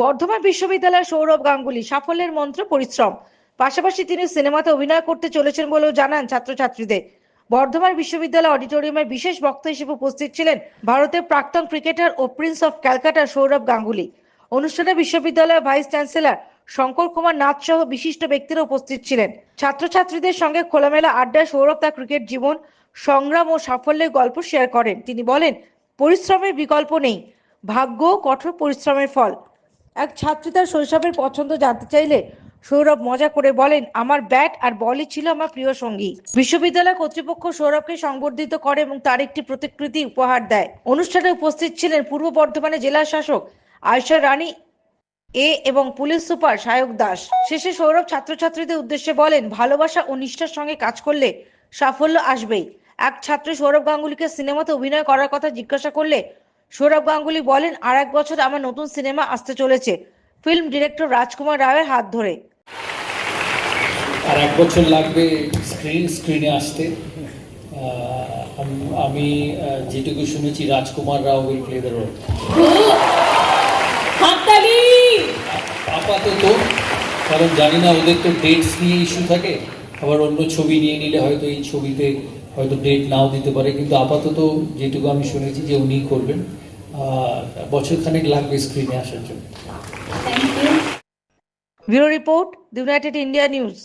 বর্ধমান বিশ্ববিদ্যালয়ের সৌরভ গাঙ্গুলি সাফল্যের মন্ত্র পরিশ্রম। পাশাপাশি তিনি সিনেমাতে অভিনয় করতে চলেছেন বলেও জানান ছাত্রছাত্রীদের। বর্ধমান বিশ্ববিদ্যালয় অডিটোরিয়ামে বিশেষ বক্তা হিসেবে উপস্থিত ছিলেন ভারতের প্রাক্তন cricketer O prince of Calcutta Sourav Ganguly. অনুষ্ঠানে বিশ্ববিদ্যালয়ের ভাইস চ্যান্সেলর শঙ্কর কুমার নাথ সহ বিশিষ্ট ব্যক্তিরা উপস্থিত ছিলেন। ছাত্রছাত্রীদের সঙ্গে খোলামেলা আড্ডায় সৌরভ তার ক্রিকেট জীবন, সংগ্রাম ও সাফল্যের গল্প শেয়ার করেন। তিনি বলেন, পরিশ্রমের বিকল্প নেই। ভাগ্য কঠোর পরিশ্রমের ফল। এক ছাত্রী তার শৈশবের পছন্দ জানতে চাইলে সৌরভ মজা করে বলেন, আমার ব্যাট আর বলই ছিল আমার প্রিয় সঙ্গী। বিশ্ববিদ্যালয় কর্তৃপক্ষ সৌরভকে সংবর্ধিত করে এবং তার একটি প্রতিকৃতি উপহার দেয়। অনুষ্ঠানে উপস্থিত ছিলেন পূর্ব বর্ধমানের জেলা শাসক আয়শা রানী, এ এবং পুলিশ সুপার সায়ক দাস। শেষে সৌরভ ছাত্রছাত্রীদের উদ্দেশ্যে বলেন, ভালোবাসা ও নিষ্ঠার সঙ্গে কাজ করলে সাফল্য আসবেই। এক ছাত্র সৌরভ গাঙ্গুলিকে সিনেমাতে অভিনয় করার কথা জিজ্ঞাসা করলে সৌরভ গাঙ্গুলি বলেন আর এক বছর আমার নতুন সিনেমা আসতে চলেছে। ফিল্ম ডিরেক্টর রাজকুমার রায়ের হাত ধরে। আর এক বছর লাগবে স্ক্রিন স্ক্রিনে আসতে। আমি যেটুকু শুনেছি Rajkumar Rao will play the role আপাতত কারণ জানি না ওদের তো ডেটস নিয়ে ইস্যু থাকে। আবার অন্য ছবি নিয়ে নিলে হয়তো এই ছবিতে হয়তো ডেট নাও দিতে পারে কিন্তু আপাতত যেটুকু আমি শুনেছি যে উনি করবেন বছর খানেক লাগবে স্ক্রিনে আসার জন্য। Bureau report the United India news